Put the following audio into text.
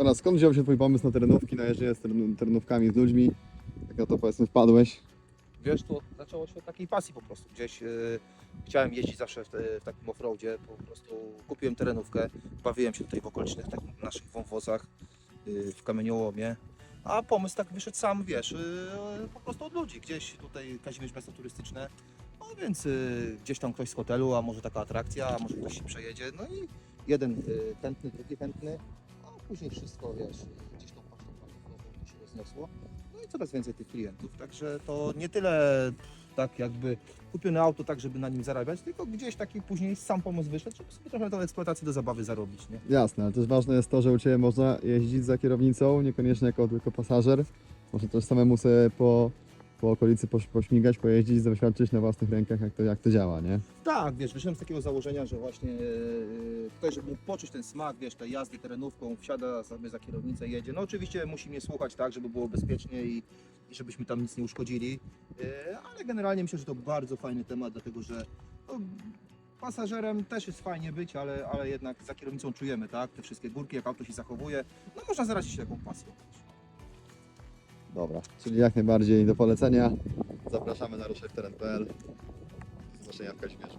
Teraz skąd wziął się Twój pomysł na terenówki, na jeżdżenie z teren- terenówkami z ludźmi? Jak na to powiedzmy wpadłeś? Wiesz, to zaczęło się od takiej pasji po prostu. Gdzieś e, chciałem jeździć zawsze w, te, w takim offroadzie, po prostu kupiłem terenówkę, bawiłem się tutaj w okolicznych tak, naszych wąwozach e, w kamieniołomie. A pomysł tak wyszedł sam, wiesz, e, po prostu od ludzi. Gdzieś tutaj Kazimierz miasto turystyczne, no więc e, gdzieś tam ktoś z hotelu, a może taka atrakcja, a może ktoś się przejedzie. No i jeden e, chętny, drugi chętny, później wszystko, wiesz, gdzieś tą paczką paliwową to się rozniosło. No i coraz więcej tych klientów. Także to nie tyle tak jakby kupione auto tak, żeby na nim zarabiać, tylko gdzieś taki później sam pomysł wyszedł, żeby sobie trochę tą eksploatację do zabawy zarobić, nie? Jasne, ale też ważne jest to, że u Ciebie można jeździć za kierownicą, niekoniecznie jako tylko pasażer. Można też samemu sobie po, po okolicy poś, pośmigać, pojeździć, doświadczyć na własnych rękach, jak to, jak to działa, nie? Tak, wiesz, wyszedłem z takiego założenia, że właśnie ktoś, żeby mógł poczuć ten smak, wiesz, tej jazdy terenówką, wsiada sobie za kierownicę, jedzie. No oczywiście musi mnie słuchać tak, żeby było bezpiecznie i, i żebyśmy tam nic nie uszkodzili, yy, ale generalnie myślę, że to bardzo fajny temat, dlatego że no, pasażerem też jest fajnie być, ale, ale jednak za kierownicą czujemy, tak, te wszystkie górki, jak auto się zachowuje, no można zarazić się taką pasją. Dobra, czyli jak najbardziej do polecenia. Zapraszamy na ruszajwteren.pl. Do zobaczenia w Kazimierzu.